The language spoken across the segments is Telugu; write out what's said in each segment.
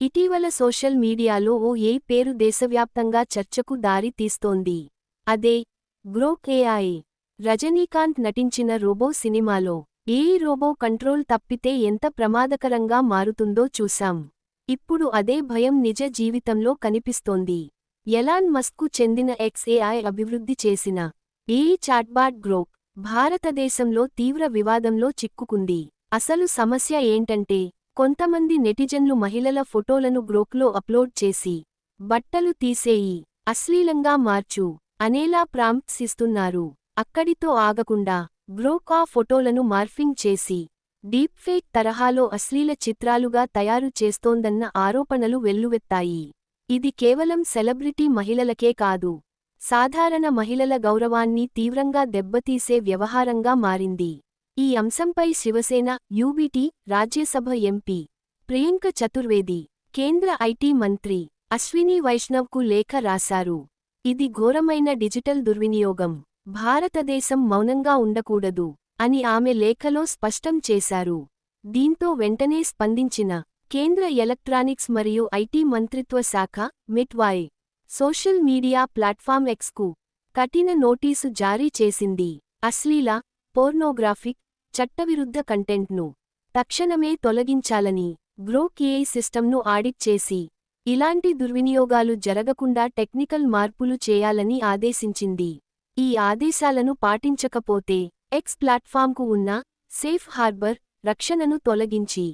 ఇటీవల సోషల్ మీడియాలో ఓ ఏ పేరు దేశవ్యాప్తంగా చర్చకు దారి తీస్తోంది. అదే గ్రోక్ ఏఐ రజనీకాంత్ నటించిన రోబో సినిమాలో ఏ రోబో కంట్రోల్ తప్పితే ఎంత ప్రమాదకరంగా మారుతుందో చూశాం. ఇప్పుడు అదే భయం నిజ జీవితంలో కనిపిస్తోంది. ఎలాన్ మస్కు చెందిన ఎక్స్ఏఐ అభివృద్ధి చేసిన ఏ చాట్బాట్ గ్రోక్ భారతదేశంలో తీవ్ర వివాదంలో చిక్కుకుంది. అసలు సమస్య ఏంటంటే కొంతమంది నెటిజన్లు మహిళల ఫోటోలను గ్రోక్లో అప్లోడ్ చేసి బట్టలు తీసేయి అశ్లీలంగా మార్చు అనేలా ప్రాంప్ట్స్ ఇస్తున్నారు. అక్కడితో ఆగకుండా గ్రోక్ ఆ ఫోటోలను మార్ఫింగ్ చేసి డీప్ఫేక్ తరహాలో అశ్లీల చిత్రాలుగా తయారు చేస్తోందన్న ఆరోపణలు వెల్లువెత్తాయి. ఇది కేవలం సెలబ్రిటీ మహిళలకే కాదు సాధారణ మహిళల గౌరవాన్ని తీవ్రంగా దెబ్బతీసే వ్యవహారంగా మారింది. ఈ అంశంపై శివసేన యూబీటీ రాజ్యసభ ఎంపీ ప్రియాంక చతుర్వేది కేంద్ర ఐటీ మంత్రి అశ్విని వైష్ణవ్కు లేఖ రాశారు. ఇది ఘోరమైన డిజిటల్ దుర్వినియోగం. భారతదేశం మౌనంగా ఉండకూడదు అని ఆమె లేఖలో స్పష్టం చేశారు. దీంతో వెంటనే స్పందించిన కేంద్ర ఎలక్ట్రానిక్స్ మరియు ఐటీ మంత్రిత్వ శాఖ మిట్వాయ్ సోషల్ మీడియా ప్లాట్ఫామ్ ఎక్స్కు కఠిన నోటీసు జారీ చేసింది. అశ్లీల పోర్నోగ్రాఫిక్ చట్టవిరుద్ధ కంటెంట్ను తక్షణమే తొలగించాలని గ్రోక్ ఏఐ సిస్టమ్ను ఆడిట్ చేసి ఇలాంటి దుర్వినియోగాలు జరగకుండా టెక్నికల్ మార్పులు చేయాలని ఆదేశించింది. ఈ ఆదేశాలను పాటించకపోతే ఎక్స్ ప్లాట్ఫామ్కు ఉన్న సేఫ్ హార్బర్ రక్షణను తొలగించి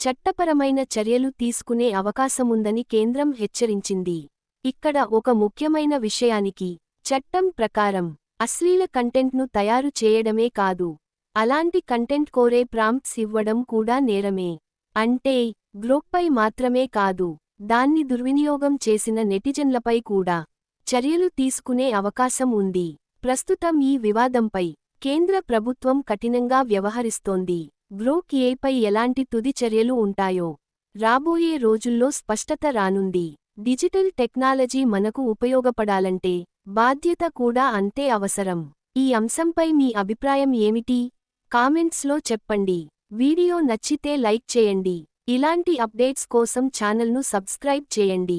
చట్టపరమైన చర్యలు తీసుకునే అవకాశముందని కేంద్రం హెచ్చరించింది. ఇక్కడ ఒక ముఖ్యమైన విషయానికి చట్టం ప్రకారం అశ్లీల కంటెంట్ను తయారు చేయడమే కాదు అలాంటి కంటెంట్ కోరే ప్రాంప్ట్స్ ఇవ్వడం కూడా నేరమే. అంటే గ్రూప్పై మాత్రమే కాదు దాన్ని దుర్వినియోగం చేసిన నెటిజన్లపై కూడా చర్యలు తీసుకునే అవకాశం ఉంది. ప్రస్తుతం ఈ వివాదంపై కేంద్ర ప్రభుత్వం కఠినంగా వ్యవహరిస్తోంది. గ్రోక్ ఏపై ఎలాంటి తుది చర్యలు ఉంటాయో రాబోయే రోజుల్లో స్పష్టత రానుంది. డిజిటల్ టెక్నాలజీ మనకు ఉపయోగపడాలంటే బాధ్యత కూడా అంతే అవసరం. ఈ అంశంపై మీ అభిప్రాయం ఏమిటి? కామెంట్స్లో చెప్పండి. వీడియో నచ్చితే లైక్ చేయండి. ఇలాంటి అప్డేట్స్ కోసం ఛానల్ను సబ్స్క్రైబ్ చేయండి.